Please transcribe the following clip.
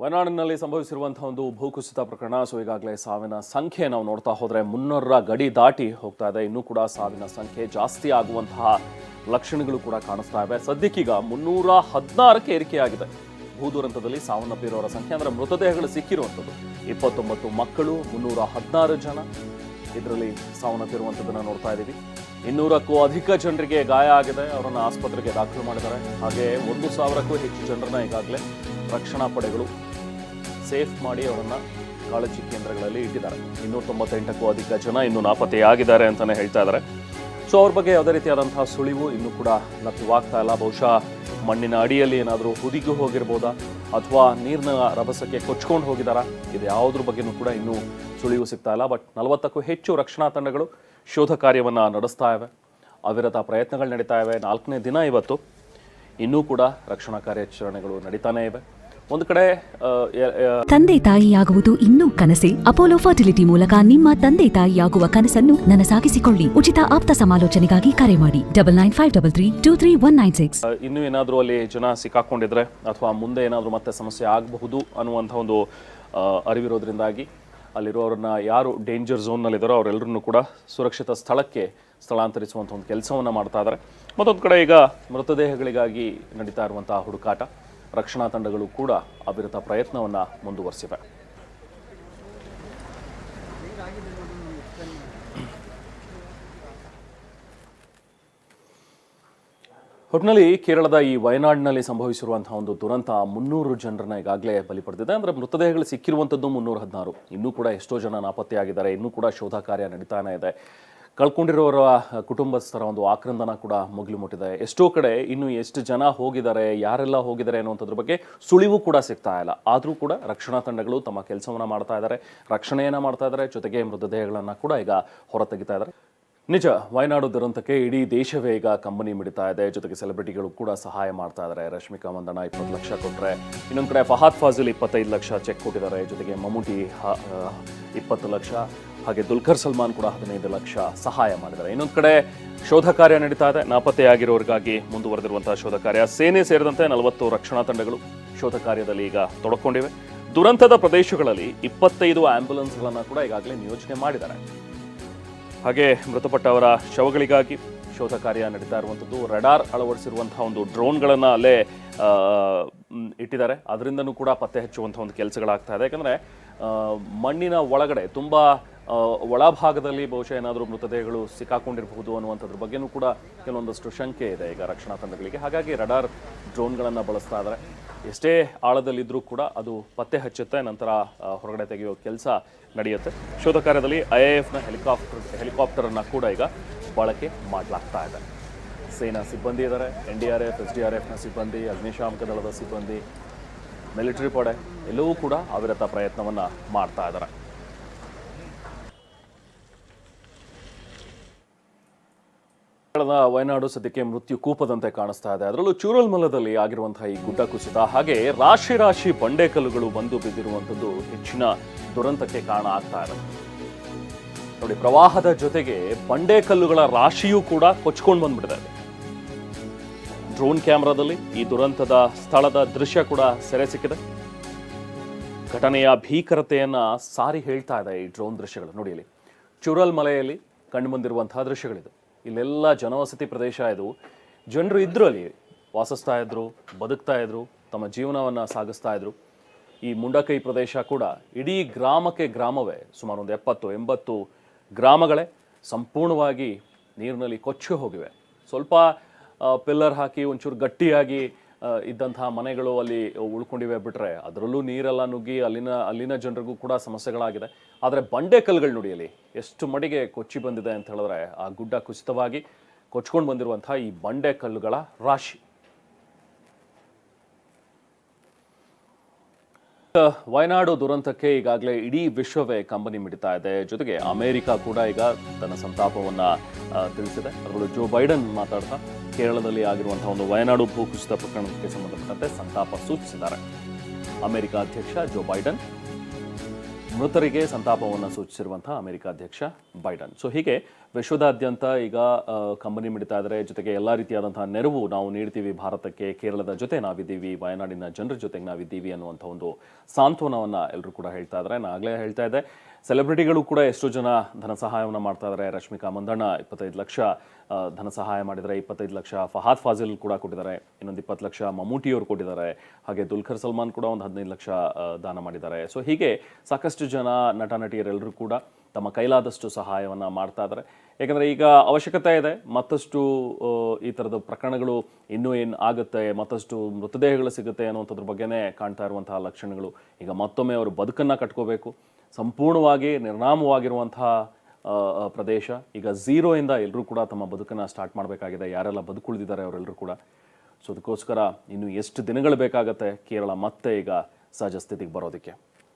ವಯನಾಡಿನಲ್ಲಿ ಸಂಭವಿಸಿರುವಂಥ ಒಂದು ಭೂಕುಸಿತ ಪ್ರಕರಣ. ಸೊ ಈಗಾಗಲೇ ಸಾವಿನ ಸಂಖ್ಯೆ ನಾವು ನೋಡ್ತಾ ಹೋದರೆ ಮುನ್ನೂರರ ಗಡಿ ದಾಟಿ ಹೋಗ್ತಾ ಇದೆ. ಇನ್ನೂ ಕೂಡ ಸಾವಿನ ಸಂಖ್ಯೆ ಜಾಸ್ತಿ ಆಗುವಂತಹ ಲಕ್ಷಣಗಳು ಕೂಡ ಕಾಣಿಸ್ತಾ ಇವೆ. ಸದ್ಯಕ್ಕೀಗ ಮುನ್ನೂರ ಹದಿನಾರಕ್ಕೆ ಏರಿಕೆಯಾಗಿದೆ. ಭೂದುರಂತದಲ್ಲಿ ಸಾವನ್ನಪ್ಪಿರೋರ ಸಂಖ್ಯೆ ಅಂದರೆ ಮೃತದೇಹಗಳು ಸಿಕ್ಕಿರುವಂಥದ್ದು. ಇಪ್ಪತ್ತೊಂಬತ್ತು ಮಕ್ಕಳು, ಮುನ್ನೂರ ಹದಿನಾರು ಜನ. ಇದರಲ್ಲಿ ಸಾವನ್ನಪ್ಪಿರುವಂಥದ್ದನ್ನು ನೋಡ್ತಾ ಇದ್ದೀವಿ ಇನ್ನೂರಕ್ಕೂ ಅಧಿಕ ಜನರಿಗೆ ಗಾಯ ಆಗಿದೆ. ಅವರನ್ನು ಆಸ್ಪತ್ರೆಗೆ ದಾಖಲು ಮಾಡಿದ್ದಾರೆ. ಹಾಗೆ ಒಂದು ಸಾವಿರಕ್ಕೂ ಹೆಚ್ಚು ಜನರನ್ನ ಈಗಾಗಲೇ ರಕ್ಷಣಾ ಪಡೆಗಳು ಸೇಫ್ ಮಾಡಿ ಅವರನ್ನ ಕಾಳಜಿ ಕೇಂದ್ರಗಳಲ್ಲಿ ಇಟ್ಟಿದ್ದಾರೆ. ಇನ್ನೂರ ತೊಂಬತ್ತೆಂಟಕ್ಕೂ ಅಧಿಕ ಜನ ಇನ್ನೂ ನಾಪತ್ತೆಯಾಗಿದ್ದಾರೆ ಅಂತಾನೆ ಹೇಳ್ತಾ ಇದ್ದಾರೆ. ಸೊ ಅವ್ರ ಬಗ್ಗೆ ಯಾವುದೇ ರೀತಿಯಾದಂತಹ ಸುಳಿವು ಇನ್ನೂ ಕೂಡ ಲಭ್ಯವಾಗ್ತಾ ಇಲ್ಲ. ಬಹುಶಃ ಮಣ್ಣಿನ ಅಡಿಯಲ್ಲಿ ಏನಾದರೂ ಹುದಿಗೂ ಹೋಗಿರ್ಬೋದಾ? ಅಥವಾ ನೀರಿನ ರಭಸಕ್ಕೆ ಕೊಚ್ಕೊಂಡು ಹೋಗಿದಾರಾ? ಇದು ಯಾವುದ್ರ ಬಗ್ಗೆನೂ ಕೂಡ ಇನ್ನೂ ಸುಳಿವು ಸಿಗ್ತಾ ಇಲ್ಲ. ಬಟ್ ನಲವತ್ತಕ್ಕೂ ಹೆಚ್ಚು ರಕ್ಷಣಾ ತಂಡಗಳು ಶೋಧ ಕಾರ್ಯವನ್ನು ನಡೆಸ್ತಾ ಇವೆ. ಅವಿರತ ಪ್ರಯತ್ನಗಳು ನಡೀತಾ ಇವೆ. ನಾಲ್ಕನೇ ದಿನ ಇವತ್ತು. ಇನ್ನೂ ಕೂಡ ರಕ್ಷಣಾ ಕಾರ್ಯಾಚರಣೆಗಳು ನಡೀತಾನೇ ಇವೆ. ಒಂದು ಕಡೆ ತಂದೆ ತಾಯಿಯಾಗುವುದು ಇನ್ನೂ ಕನಸೆ. ಅಪೋಲೋ ಫರ್ಟಿಲಿಟಿ ಮೂಲಕ ನಿಮ್ಮ ತಂದೆ ತಾಯಿಯಾಗುವ ಕನಸನ್ನು ನನಸಾಗಿಸಿಕೊಳ್ಳಿ ಉಚಿತ ಆಪ್ತ ಸಮಾಲೋಚನೆಗಾಗಿ ಕರೆ ಮಾಡಿ. Double nine five double three two three one nine six. ಇನ್ನೂ ಏನಾದರೂ ಅಲ್ಲಿ ಜನ ಸಿಕ್ಕಾಕೊಂಡಿದ್ರೆ ಅಥವಾ ಮುಂದೆ ಏನಾದರೂ ಮತ್ತೆ ಸಮಸ್ಯೆ ಆಗಬಹುದು ಅನ್ನುವಂಥ ಒಂದು ಅರಿವಿರೋದ್ರಿಂದಾಗಿ ಅಲ್ಲಿರೋರನ್ನ ಯಾರು ಡೇಂಜರ್ ಝೋನ್ನಲ್ಲಿದ್ದಾರೋ ಅವರೆಲ್ಲರನ್ನು ಕೂಡ ಸುರಕ್ಷಿತ ಸ್ಥಳಕ್ಕೆ ಸ್ಥಳಾಂತರಿಸುವಂಥ ಒಂದು ಕೆಲಸವನ್ನು ಮಾಡ್ತಾ ಇದ್ದಾರೆ ಮತ್ತೊಂದು ಕಡೆ ಈಗ ಮೃತದೇಹಗಳಿಗಾಗಿ ನಡೀತಾ ಇರುವಂತಹ ಹುಡುಕಾಟ. ರಕ್ಷಣಾ ತಂಡಗಳು ಕೂಡ ಅವಿರತ ಪ್ರಯತ್ನವನ್ನು ಮುಂದುವರಿಸಿವೆ. ಒಟ್ಟಿನಲ್ಲಿ ಕೇರಳದ ಈ ವಯನಾಡಿನಲ್ಲಿ ಸಂಭವಿಸಿರುವಂತಹ ಒಂದು ದುರಂತ ಮುನ್ನೂರು ಜನರನ್ನ ಈಗಾಗಲೇ ಬಲಿ ಪಡೆದಿದೆ. ಅಂದ್ರೆ ಮೃತದೇಹಗಳು ಸಿಕ್ಕಿರುವಂಥದ್ದು ಮುನ್ನೂರ ಹದಿನಾರು. ಇನ್ನೂ ಕೂಡ ಎಷ್ಟೋ ಜನ ನಾಪತ್ತೆಯಾಗಿದ್ದಾರೆ. ಇನ್ನೂ ಕೂಡ ಶೋಧ ಕಾರ್ಯ ನಡೀತಾನೆ ಇದೆ. ಕಳ್ಕೊಂಡಿರೋರ ಕುಟುಂಬಸ್ಥರ ಒಂದು ಆಕ್ರಂದನ ಕೂಡ ಮುಗಿಲು ಮುಟ್ಟಿದೆ. ಎಷ್ಟೋ ಕಡೆ ಇನ್ನು ಎಷ್ಟು ಜನ ಹೋಗಿದ್ದಾರೆ, ಯಾರೆಲ್ಲ ಹೋಗಿದ್ದಾರೆ ಅನ್ನುವಂಥದ್ರ ಬಗ್ಗೆ ಸುಳಿವು ಕೂಡ ಸಿಗ್ತಾ ಇಲ್ಲ. ಆದರೂ ಕೂಡ ರಕ್ಷಣಾ ತಂಡಗಳು ತಮ್ಮ ಕೆಲಸವನ್ನು ಮಾಡ್ತಾ ಇದ್ದಾರೆ, ರಕ್ಷಣೆಯನ್ನು ಮಾಡ್ತಾ ಇದ್ದಾರೆ, ಜೊತೆಗೆ ಮೃತದೇಹಗಳನ್ನು ಕೂಡ ಈಗ ಹೊರತೆಗಿತಾ ಇದ್ದಾರೆ. ನಿಜ, ವಯನಾಡು ದುರಂತಕ್ಕೆ ಇಡೀ ದೇಶವೇ ಈಗ ಕಂಬನಿ ಮಿಡಿತಾ ಇದೆ. ಜೊತೆಗೆ ಸೆಲೆಬ್ರಿಟಿಗಳು ಕೂಡ ಸಹಾಯ ಮಾಡ್ತಾ ಇದ್ದಾರೆ. ರಶ್ಮಿಕಾ ಮಂದಣ್ಣ ಇಪ್ಪತ್ತು ಲಕ್ಷ ಕೊಟ್ಟರೆ ಇನ್ನೊಂದು ಕಡೆ ಫಹಾದ್ ಫಾಜಿಲ್ ಇಪ್ಪತ್ತೈದು ಲಕ್ಷ ಚೆಕ್ ಕೊಟ್ಟಿದ್ದಾರೆ. ಜೊತೆಗೆ ಮಮ್ಮೂಟಿ ಇಪ್ಪತ್ತು ಲಕ್ಷ. ಹಾಗೆ ದುಲ್ಕರ್ ಸಲ್ಮಾನ್ ಕೂಡ ಹದಿನೈದು ಲಕ್ಷ ಸಹಾಯ ಮಾಡಿದ್ದಾರೆ. ಇನ್ನೊಂದು ಕಡೆ ಶೋಧ ಕಾರ್ಯ ನಡೀತಾ ಇದೆ. ನಾಪತ್ತೆಯಾಗಿರೋರಿಗಾಗಿ ಮುಂದುವರೆದಿರುವಂತಹ ಶೋಧ ಕಾರ್ಯ. ಸೇನೆ ಸೇರಿದಂತೆ ನಲವತ್ತು ರಕ್ಷಣಾ ತಂಡಗಳು ಶೋಧ ಕಾರ್ಯದಲ್ಲಿ ಈಗ ತೊಡಕೊಂಡಿವೆ. ದುರಂತದ ಪ್ರದೇಶಗಳಲ್ಲಿ ಇಪ್ಪತ್ತೈದು ಆಂಬ್ಯುಲೆನ್ಸ್ಗಳನ್ನು ಕೂಡ ಈಗಾಗಲೇ ನಿಯೋಜನೆ ಮಾಡಿದ್ದಾರೆ. ಹಾಗೆ ಮೃತಪಟ್ಟವರ ಶವಗಳಿಗಾಗಿ ಶೋಧ ಕಾರ್ಯ ನಡೀತಾ ಇರುವಂಥದ್ದು. ರಡಾರ್ ಅಳವಡಿಸಿರುವಂತಹ ಒಂದು ಡ್ರೋನ್ಗಳನ್ನು ಅಲ್ಲೇ ಇಟ್ಟಿದ್ದಾರೆ. ಅದರಿಂದನೂ ಕೂಡ ಪತ್ತೆ ಹಚ್ಚುವಂಥ ಒಂದು ಕೆಲಸಗಳಾಗ್ತಾ ಇದೆ. ಯಾಕಂದರೆ ಮಣ್ಣಿನ ಒಳಗಡೆ ತುಂಬ ಒಳಭಾಗದಲ್ಲಿ ಬಹುಶಃ ಏನಾದರೂ ಮೃತದೇಹಗಳು ಸಿಕ್ಕಾಕೊಂಡಿರಬಹುದು ಅನ್ನುವಂಥದ್ರ ಬಗ್ಗೆನೂ ಕೂಡ ಕೆಲವೊಂದಷ್ಟು ಶಂಕೆ ಇದೆ ಈಗ ರಕ್ಷಣಾ ತಂಡಗಳಿಗೆ. ಹಾಗಾಗಿ ರಡಾರ್ ಡ್ರೋನ್ಗಳನ್ನು ಬಳಸ್ತಾ ಇದ್ದಾರೆ ಎಷ್ಟೇ ಆಳದಲ್ಲಿದ್ದರೂ ಕೂಡ ಅದು ಪತ್ತೆ ಹಚ್ಚುತ್ತೆ, ನಂತರ ಹೊರಗಡೆ ತೆಗೆಯೋ ಕೆಲಸ ನಡೆಯುತ್ತೆ. ಶೋಧ ಕಾರ್ಯದಲ್ಲಿ ಐ ಎ ಎಫ್ನ ಹೆಲಿಕಾಪ್ಟರ್, ಹೆಲಿಕಾಪ್ಟರನ್ನು ಕೂಡ ಈಗ ಬಳಕೆ ಮಾಡಲಾಗ್ತಾ ಇದೆ. ಸೇನಾ ಸಿಬ್ಬಂದಿ ಇದ್ದಾರೆ N D R F, S D R ಎಫ್ನ ಸಿಬ್ಬಂದಿ, ಅಗ್ನಿಶಾಮಕ ದಳದ ಸಿಬ್ಬಂದಿ, ಮಿಲಿಟರಿ ಪಡೆ ಎಲ್ಲವೂ ಕೂಡ ಅವಿರತ ಪ್ರಯತ್ನವನ್ನು ಮಾಡ್ತಾ ಇದ್ದಾರೆ ಕೇರಳದ ವಯನಾಡು ಸದ್ಯಕ್ಕೆ ಮೃತ್ಯು ಕೂಪದಂತೆ ಕಾಣಿಸ್ತಾ ಇದೆ. ಅದರಲ್ಲೂ ಚೂರಲ್ಮಲದಲ್ಲಿ ಆಗಿರುವಂತಹ ಈ ಗುಡ್ಡ ಕುಸಿತ, ಹಾಗೆ ರಾಶಿ ರಾಶಿ ಬಂಡೆಕಲ್ಲುಗಳು ಬಂದು ಬಿದ್ದಿರುವಂಥದ್ದು ಹೆಚ್ಚಿನ ದುರಂತಕ್ಕೆ ಕಾರಣ ಆಗ್ತಾ ಇದೆ. ನೋಡಿ, ಪ್ರವಾಹದ ಜೊತೆಗೆ ಬಂಡೆಕಲ್ಲುಗಳ ರಾಶಿಯೂ ಕೂಡ ಕೊಚ್ಕೊಂಡು ಬಂದ್ಬಿಟ್ಟಿದೆ. ಡ್ರೋನ್ ಕ್ಯಾಮೆರಾದಲ್ಲಿ ಈ ದುರಂತದ ಸ್ಥಳದ ದೃಶ್ಯ ಕೂಡ ಸೆರೆ ಸಿಕ್ಕಿದೆ. ಘಟನೆಯ ಭೀಕರತೆಯನ್ನ ಸಾರಿ ಹೇಳ್ತಾ ಇದೆ ಈ ಡ್ರೋನ್ ದೃಶ್ಯಗಳು. ನೋಡಿ, ಇಲ್ಲಿ ಚುರಲ್ ಮಲೆಯಲ್ಲಿ ಕಂಡು ಬಂದಿರುವಂತಹ ದೃಶ್ಯಗಳಿದು. ಇಲ್ಲೆಲ್ಲ ಜನವಸತಿ ಪ್ರದೇಶ ಇದು. ಜನರು ಇದ್ರು ಅಲ್ಲಿ, ವಾಸಿಸ್ತಾ ಇದ್ರು, ಬದುಕ್ತಾ ಇದ್ರು, ತಮ್ಮ ಜೀವನವನ್ನ ಸಾಗಿಸ್ತಾ ಇದ್ರು. ಈ ಮುಂಡಕೈ ಪ್ರದೇಶ ಕೂಡ ಇಡೀ ಗ್ರಾಮಕ್ಕೆ ಗ್ರಾಮವೇ, ಸುಮಾರು ಒಂದು ಎಪ್ಪತ್ತು, ಎಂಬತ್ತು ಗ್ರಾಮಗಳೇ ಸಂಪೂರ್ಣವಾಗಿ ನೀರಿನಲ್ಲಿ ಕೊಚ್ಚಿ ಹೋಗಿವೆ. ಸ್ವಲ್ಪ ಪಿಲ್ಲರ್ ಹಾಕಿ ಒಂಚೂರು ಗಟ್ಟಿಯಾಗಿ ಇದ್ದಂತಹ ಮನೆಗಳು ಅಲ್ಲಿ ಉಳ್ಕೊಂಡಿವೆ ಬಿಟ್ರೆ ಅದರಲ್ಲೂ ನೀರೆಲ್ಲ ನುಗ್ಗಿ ಅಲ್ಲಿನ ಅಲ್ಲಿನ ಜನರಿಗೂ ಕೂಡ ಸಮಸ್ಯೆಗಳಾಗಿದೆ. ಆದರೆ ಬಂಡೆ ಕಲ್ಲುಗಳು ನೋಡಿ ಅಲ್ಲಿ ಎಷ್ಟು ಮಡಿಗೆ ಕೊಚ್ಚಿ ಬಂದಿದೆ ಅಂತ ಹೇಳಿದ್ರೆ ಆ ಗುಡ್ಡ ಕುಸಿತವಾಗಿ ಕೊಚ್ಕೊಂಡು ಬಂದಿರುವಂತಹ ಈ ಬಂಡೆ ಕಲ್ಲುಗಳ ರಾಶಿ. ವಯನಾಡು ದುರಂತಕ್ಕೆ ಈಗಾಗಲೇ ಇಡೀ ವಿಶ್ವವೇ ಕಂಬನಿ ಮಿಡಿತಾ ಇದೆ. ಜೊತೆಗೆ ಅಮೆರಿಕ ಕೂಡ ಈಗ ತನ್ನ ಸಂತಾಪವನ್ನ ತಿಳಿಸಿದೆ. ಅದರಲ್ಲೂ ಜೋ ಬೈಡನ್ ಮಾತಾಡ್ತಾ ಕೇರಳದಲ್ಲಿ ಆಗಿರುವಂತಹ ಒಂದು ವಯನಾಡು ಭೂಕುಸಿತ ಪ್ರಕರಣಕ್ಕೆ ಸಂಬಂಧಪಟ್ಟಂತೆ ಸಂತಾಪ ಸೂಚಿಸಿದ್ದಾರೆ. ಅಮೆರಿಕ ಅಧ್ಯಕ್ಷ ಜೋ ಬೈಡನ್, ಮೃತರಿಗೆ ಸಂತಾಪವನ್ನು ಸೂಚಿಸಿರುವಂತಹ ಅಮೆರಿಕ ಅಧ್ಯಕ್ಷ ಬೈಡನ್. ಸೊ ಹೀಗೆ ವಿಶ್ವದಾದ್ಯಂತ ಈಗ ಕಂಬನಿ ಮಿಡಿತಾ ಜೊತೆಗೆ ಎಲ್ಲ ರೀತಿಯಾದಂತಹ ನೆರವು ನಾವು ನೀಡ್ತೀವಿ ಭಾರತಕ್ಕೆ. ಕೇರಳದ ಜೊತೆ ನಾವಿದ್ದೀವಿ, ವಯನಾಡಿನ ಜನರ ಜೊತೆಗೆ ನಾವಿದ್ದೀವಿ ಅನ್ನುವಂಥ ಒಂದು ಸಾಂತ್ವನವನ್ನು ಎಲ್ಲರೂ ಕೂಡ ಹೇಳ್ತಾ ಇದ್ದಾರೆ ಆಗಲೇ ಹೇಳ್ತಾ ಇದ್ದೆ, ಸೆಲೆಬ್ರಿಟಿಗಳು ಕೂಡ ಎಷ್ಟೋ ಜನ ಧನ ಸಹಾಯವನ್ನು ಮಾಡ್ತಾ ಇದ್ದಾರೆ ರಶ್ಮಿಕಾ ಮಂದಣ್ಣ ಇಪ್ಪತ್ತೈದು ಲಕ್ಷ ಧನ ಸಹಾಯ ಮಾಡಿದರೆ ಇಪ್ಪತ್ತೈದು ಲಕ್ಷ, ಫಹಾದ್ ಫಾಜಿಲ್ ಕೂಡ ಕೊಟ್ಟಿದ್ದಾರೆ, ಇನ್ನೊಂದು ಇಪ್ಪತ್ತು ಲಕ್ಷ, ಮಮ್ಮೂಟಿಯವರು ಕೊಟ್ಟಿದ್ದಾರೆ. ಹಾಗೆ ದುಲ್ಖರ್ ಸಲ್ಮಾನ್ ಕೂಡ ಒಂದು ಹದಿನೈದು ಲಕ್ಷ ದಾನ ಮಾಡಿದ್ದಾರೆ. ಸೊ ಹೀಗೆ ಸಾಕಷ್ಟು ಜನ ನಟ ನಟಿಯರೆಲ್ಲರೂ ಕೂಡ ತಮ್ಮ ಕೈಲಾದಷ್ಟು ಸಹಾಯವನ್ನು ಮಾಡ್ತಾ ಇದ್ದಾರೆ. ಯಾಕಂದರೆ ಈಗ ಅವಶ್ಯಕತೆ ಇದೆ, ಮತ್ತಷ್ಟು ಈ ಥರದ ಪ್ರಕರಣಗಳು ಇನ್ನೂ ಏನು ಆಗುತ್ತೆ, ಮತ್ತಷ್ಟು ಮೃತದೇಹಗಳು ಸಿಗುತ್ತೆ ಅನ್ನುವಂಥದ್ರ ಬಗ್ಗೆನೇ ಕಾಣ್ತಾ ಇರುವಂತಹ ಲಕ್ಷಣಗಳು. ಈಗ ಮತ್ತೊಮ್ಮೆ ಅವರು ಬದುಕನ್ನು ಕಟ್ಕೋಬೇಕು. ಸಂಪೂರ್ಣವಾಗಿ ನಿರ್ನಾಮವಾಗಿರುವಂತಹ ಪ್ರದೇಶ. ಈಗ ಝೀರೋಯಿಂದ ಎಲ್ಲರೂ ಕೂಡ ತಮ್ಮ ಬದುಕನ್ನು ಸ್ಟಾರ್ಟ್ ಮಾಡಬೇಕಾಗಿದೆ. ಯಾರೆಲ್ಲ ಬದುಕುಳಿದಿದ್ದಾರೆ ಅವರೆಲ್ಲರೂ ಕೂಡ. ಸೊ, ಅದಕ್ಕೋಸ್ಕರ ಇನ್ನು ಎಷ್ಟು ದಿನಗಳು ಬೇಕಾಗತ್ತೆ ಕೇರಳ ಮತ್ತೆ ಈಗ ಸಹಜ ಸ್ಥಿತಿಗೆ ಬರೋದಕ್ಕೆ.